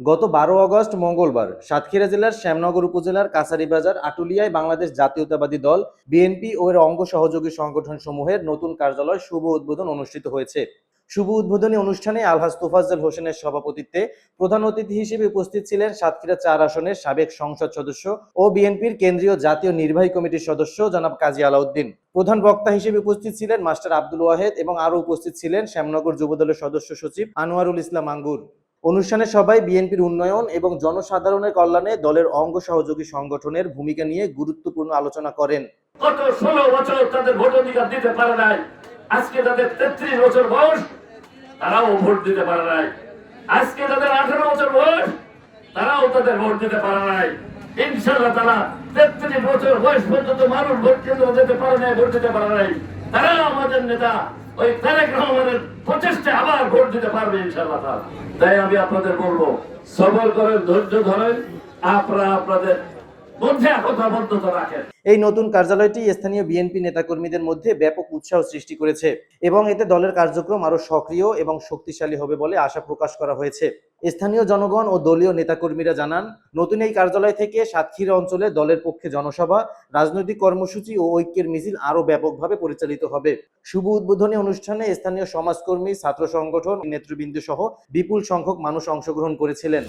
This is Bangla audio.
গত বারো আগস্ট মঙ্গলবার সাতক্ষীরা জেলার শ্যামনগর উপজেলার কাছারিবাজার আটুলিয়ায় বাংলাদেশ জাতীয়তাবাদী দল বিএনপি ও এর অঙ্গ সহযোগী সংগঠন সমূহের নতুন কার্যালয় শুভ উদ্বোধন অনুষ্ঠিত হয়েছে। শুভ উদ্বোধনী অনুষ্ঠানে আলহাজ তোফাজ্জল হোসেনের সভাপতিত্বে প্রধান অতিথি হিসেবে উপস্থিত ছিলেন সাতক্ষীরা চার আসনের সাবেক সংসদ সদস্য ও বিএনপির কেন্দ্রীয় জাতীয় নির্বাহী কমিটির সদস্য জনাব কাজী আলাউদ্দিন। প্রধান বক্তা হিসেবে উপস্থিত ছিলেন মাস্টার আব্দুল ওয়াহেদ এবং আরও উপস্থিত ছিলেন শ্যামনগর যুবদলের সদস্য সচিব আনোয়ারুল ইসলাম আঙ্গুর। অনুষ্ঠানে সবাই বিএনপির উন্নয়ন এবং জনসাধারণের কল্যাণে দলের অঙ্গ সহযোগী সংগঠনের ভূমিকা নিয়ে গুরুত্বপূর্ণ আলোচনা করেন। গত ষোলো বছর তাদের ভোট অধিকার দিতে পারে নাই। আজকে তাদের তেত্রিশ বছর বয়স, তারাও ভোট দিতে পারে নাই। আজকে তাদের আঠারো বছর বয়স, তারাও তাদের ভোট দিতে পারে নাই। ইনশাল্লাহ তারা তেত্রিশ বছর বয়স পর্যন্ত মানুষ ভোট কেন্দ্র যেতে পারে নাই, ভোট দিতে পারে নাই। তারা আমাদের নেতা, ওই তারেক রহমানের আবার ভোট দিতে পারবে ইনশাল্লাহ তাই আমি আপনাদের বলব সবল করেন ধৈর্য ধরেন। আপনারা আপনাদের এই নতুন কার্যালয়টি স্থানীয় বিএনপি নেতাকর্মীদের মধ্যে ব্যাপক উৎসাহ সৃষ্টি করেছে এবং এতে দলের কার্যক্রম আরও সক্রিয় এবং শক্তিশালী হবে বলে আশা প্রকাশ করা হয়েছে। স্থানীয় জনগণ ও দলীয় নেতাকর্মীরা জানান, নতুন এই কার্যালয় থেকে সাতক্ষীরা অঞ্চলে দলের পক্ষে জনসভা, রাজনৈতিক কর্মসূচি ও ঐক্যের মিছিল আরও ব্যাপকভাবে পরিচালিত হবে। শুভ উদ্বোধনী অনুষ্ঠানে স্থানীয় সমাজকর্মী, ছাত্র সংগঠন নেতৃবৃন্দ সহ বিপুল সংখ্যক মানুষ অংশগ্রহণ করেছিলেন।